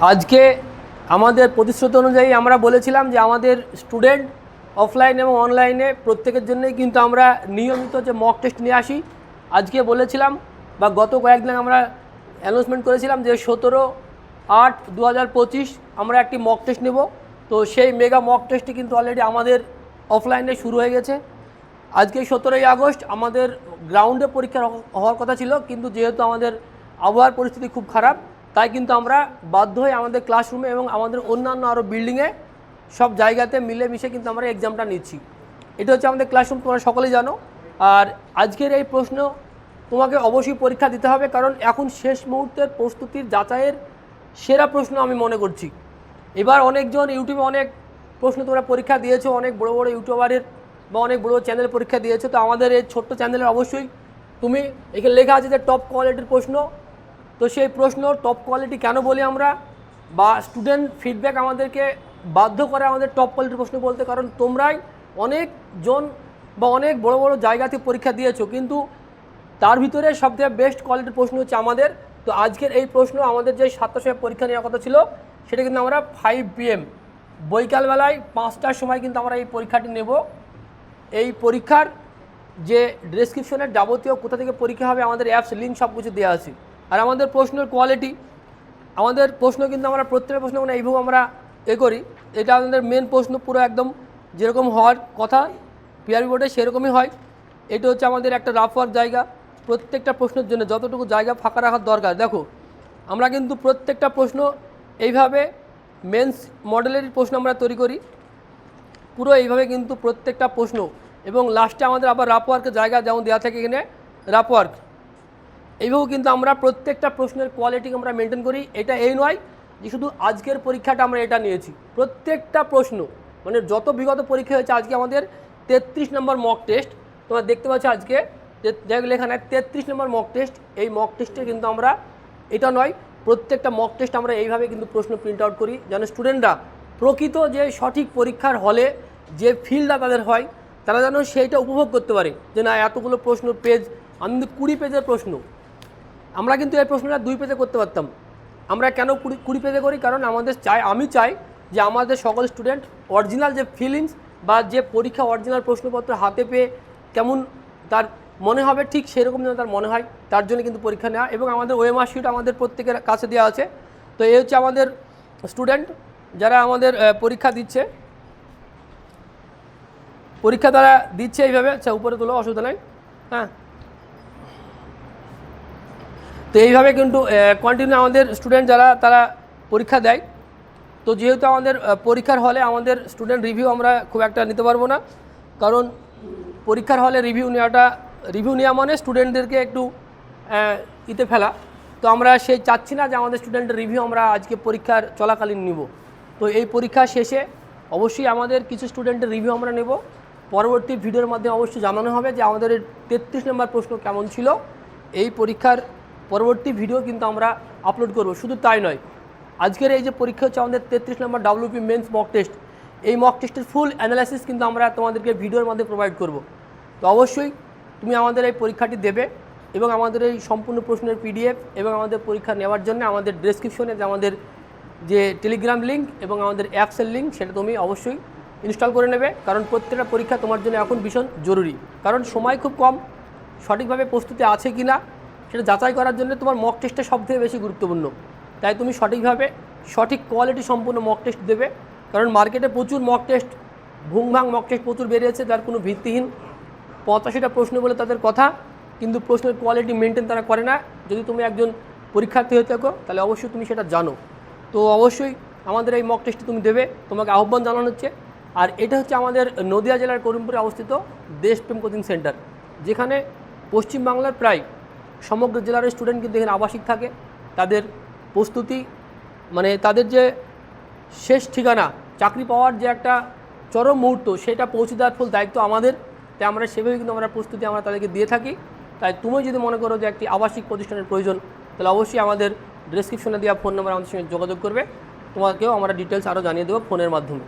আজকে আমাদের প্রতিশ্রুতি অনুযায়ী আমরা বলেছিলাম যে আমাদের স্টুডেন্ট অফলাইন এবং অনলাইনে প্রত্যেকের জন্যই কিন্তু আমরা নিয়মিত যে মক টেস্ট নিয়ে আসি। আজকে বলেছিলাম বা গত কয়েকদিন আমরা অ্যানাউন্সমেন্ট করেছিলাম যে সতেরো আট দু পঁচিশ আমরা একটি মক টেস্ট নেব। তো সেই মেগা মক টেস্টটি কিন্তু অলরেডি আমাদের অফলাইনে শুরু হয়ে গেছে। আজকে সতেরোই আগস্ট আমাদের গ্রাউন্ডে পরীক্ষা হওয়ার কথা ছিল, কিন্তু যেহেতু আমাদের আবহাওয়ার পরিস্থিতি খুব খারাপ তাই কিন্তু আমরা বাধ্য হয়ে আমাদের ক্লাসরুমে এবং আমাদের অন্যান্য আরও বিল্ডিংয়ে সব জায়গাতে মিলেমিশে কিন্তু আমরা এক্সামটা নিচ্ছি। এটা হচ্ছে আমাদের ক্লাসরুম তোমরা সকলেই জানো। আর আজকের এই প্রশ্ন তোমাকে অবশ্যই পরীক্ষা দিতে হবে, কারণ এখন শেষ মুহূর্তের প্রস্তুতির যাচাইয়ের সেরা প্রশ্ন আমি মনে করছি। এবার অনেকজন ইউটিউবে অনেক প্রশ্ন তোমরা পরীক্ষা দিয়েছ, অনেক বড় বড় ইউটিউবারের বা অনেক বড় চ্যানেল পরীক্ষা দিয়েছ, তো আমাদের এই ছোট্ট চ্যানেলের অবশ্যই তুমি এখানে লেখা আছে যে টপ কোয়ালিটির প্রশ্ন তো সেই প্রশ্ন টপ কোয়ালিটি কেন বলি আমরা? বা স্টুডেন্ট ফিডব্যাক আমাদেরকে বাধ্য করে আমাদের টপ কোয়ালিটির প্রশ্ন বলতে, কারণ তোমরাই অনেকজন বা অনেক বড় বড় জায়গাতে পরীক্ষা দিয়েছ, কিন্তু তার ভিতরে সবথেকে বেস্ট কোয়ালিটির প্রশ্ন হচ্ছে আমাদের। তো আজকের এই প্রশ্ন আমাদের যে সাতটার সময় পরীক্ষা নেওয়ার কথা ছিল, সেটা কিন্তু আমরা ফাইভ পিএম বৈকালবেলায় পাঁচটার সময় কিন্তু আমরা এই পরীক্ষাটি নেব। এই পরীক্ষার যে ডেসক্রিপশনের যাবতীয় কোথা থেকে পরীক্ষা হবে, আমাদের অ্যাপস লিঙ্ক সব কিছু দেওয়া আছে। আর আমাদের প্রশ্নের কোয়ালিটি আমাদের প্রশ্ন কিন্তু আমরা প্রত্যেকটা প্রশ্ন মানে এইভাবে আমরা এ করি। এটা আমাদের মেন প্রশ্ন, পুরো একদম যেরকম হওয়ার কথা পিআরবি বোর্ডে সেরকমই হয়। এটা হচ্ছে আমাদের একটা রাফ ওয়ার্ক জায়গা। প্রত্যেকটা প্রশ্নের জন্য যতটুকু জায়গা ফাঁকা রাখার দরকার, দেখো, আমরা কিন্তু প্রত্যেকটা প্রশ্ন এইভাবে মেন্স মডেলের প্রশ্ন আমরা তৈরি করি। পুরো এইভাবে কিন্তু প্রত্যেকটা প্রশ্ন এবং লাস্টে আমাদের আবার রাপওয়ার্কের জায়গা যেমন দেওয়া থাকে এখানে রাপওয়ার্ক এইভাবেও কিন্তু আমরা প্রত্যেকটা প্রশ্নের কোয়ালিটি আমরা মেনটেন করি। এটা এই নয় যে শুধু আজকের পরীক্ষাটা আমরা এটা নিয়েছি। প্রত্যেকটা প্রশ্ন মানে যত বিগত পরীক্ষা হয়েছে আজকে আমাদের, তেত্রিশ নম্বর মক টেস্ট তোমরা দেখতে পাচ্ছ আজকে তে- যেগুলো এখানে তেত্রিশ নম্বর মক টেস্ট এই মক টেস্টে কিন্তু আমরা, এটা নয়, প্রত্যেকটা মক টেস্ট আমরা এইভাবে কিন্তু প্রশ্ন প্রিন্ট আউট করি। যেন স্টুডেন্টরা প্রকৃত যে সঠিক পরীক্ষার হলে যে ফিল্ডটা তাদের হয়, তারা যেন সেইটা উপভোগ করতে পারে। যে না, এতগুলো প্রশ্ন পেজ আমি কিন্তু কুড়ি পেজের প্রশ্ন আমরা কিন্তু এই প্রশ্নটা দুই পেজে করতে পারতাম। আমরা কেন কুড়ি কুড়ি পেজে করি? কারণ আমাদের চাই, আমি চাই যে আমাদের সকল স্টুডেন্ট অরিজিনাল যে ফিলিংস বা যে পরীক্ষা অরিজিনাল প্রশ্নপত্র হাতে পেয়ে কেমন তার মনে হবে ঠিক সেরকম যেন তার মনে হয়, তার জন্য কিন্তু পরীক্ষা নেওয়া এবং আমাদের ওএমআর শিট আমাদের প্রত্যেকের কাছে দেওয়া আছে। তো এই হচ্ছে আমাদের স্টুডেন্ট যারা আমাদের পরীক্ষা দিচ্ছে। পরীক্ষা তারা দিচ্ছে এইভাবে আচ্ছা উপরে তোলো, অসুবিধা নেই। হ্যাঁ। তো এইভাবে কিন্তু কন্টিনিউ আমাদের স্টুডেন্ট যারা, তারা পরীক্ষা দেয়। তো যেহেতু আমাদের পরীক্ষার হলে আমাদের স্টুডেন্ট রিভিউ আমরা খুব একটা নিতে পারব না। কারণ পরীক্ষার হলে রিভিউ নেওয়াটা রিভিউ নেওয়া মানে স্টুডেন্টদেরকে একটু ইতে ফেলা। তো আমরা সেই চাচ্ছি না যে আমাদের স্টুডেন্টের রিভিউ আমরা আজকে পরীক্ষার চলাকালীন নিব। তো এই পরীক্ষা শেষে অবশ্যই আমাদের কিছু স্টুডেন্টের রিভিউ আমরা নেব। পরবর্তী ভিডিওর মাধ্যমে অবশ্যই জানানো হবে যে আমাদের তেত্রিশ নম্বর প্রশ্ন কেমন ছিল। এই পরীক্ষার পরবর্তী ভিডিও কিন্তু আমরা আপলোড করব। শুধু তাই নয়, আজকের এই যে পরীক্ষা হচ্ছে আমাদের তেত্রিশ নম্বর ডাব্লিউপি মেন্স মক টেস্ট এই মক টেস্টের ফুল অ্যানালাইসিস কিন্তু আমরা তোমাদেরকে ভিডিওর মধ্যে প্রোভাইড করব। তো অবশ্যই তুমি আমাদের এই পরীক্ষাটি দেবে এবং আমাদের এই সম্পূর্ণ প্রশ্নের পিডিএফ এবং আমাদের পরীক্ষা নেওয়ার জন্য আমাদের ডেসক্রিপশনে যে আমাদের যে টেলিগ্রাম লিঙ্ক এবং আমাদের অ্যাপসের লিঙ্ক সেটা তুমি অবশ্যই ইনস্টল করে নেবে। কারণ প্রত্যেকটা পরীক্ষা তোমার জন্য এখন ভীষণ জরুরি। কারণ সময় খুব কম, সঠিকভাবে প্রস্তুতি আছে কি না সেটা যাচাই করার জন্য তোমার মক টেস্টটা সবথেকে বেশি গুরুত্বপূর্ণ। তাই তুমি সঠিকভাবে, সঠিক কোয়ালিটি সম্পূর্ণ মক টেস্ট দেবে। কারণ মার্কেটে প্রচুর মক টেস্ট ভুংভাং মক টেস্ট প্রচুর বেরিয়েছে, যার কোনো ভিত্তিহীন পঁচাশিটা প্রশ্ন বলে তাদের কথা। কিন্তু প্রশ্নের কোয়ালিটি মেনটেন তারা করে না। যদি তুমি একজন পরীক্ষার্থী হয়ে থাকো, তাহলে অবশ্যই তুমি সেটা জানো। তো অবশ্যই আমাদের এই মক টেস্টটি তুমি দেবে। তোমাকে আহ্বান জানানো হচ্ছে। আর এটা হচ্ছে আমাদের নদিয়া জেলার করিমপুরে অবস্থিত দেশপ্রেম কোচিং সেন্টার, যেখানে পশ্চিমবাংলার প্রায় সমগ্র জেলার স্টুডেন্ট কিন্তু এখানে আবাসিক থাকে। তাদের প্রস্তুতি মানে তাদের যে শেষ ঠিকানা, চাকরি পাওয়ার যে একটা চরম মুহূর্ত, সেটা পৌঁছে দেওয়ার ফুল দায়িত্ব আমাদের। তাই আমরা সেভাবে কিন্তু আমরা প্রস্তুতি আমরা তাদেরকে দিয়ে থাকি। তাই তুমি যদি মনে করো যে একটি আবাসিক প্রতিষ্ঠানের প্রয়োজন, তাহলে অবশ্যই আমাদের ডেসক্রিপশনে দেওয়া ফোন নাম্বার আমাদের সঙ্গে যোগাযোগ করবে। তোমাকেও আমরা ডিটেলস আরও জানিয়ে দেবো ফোনের মাধ্যমে।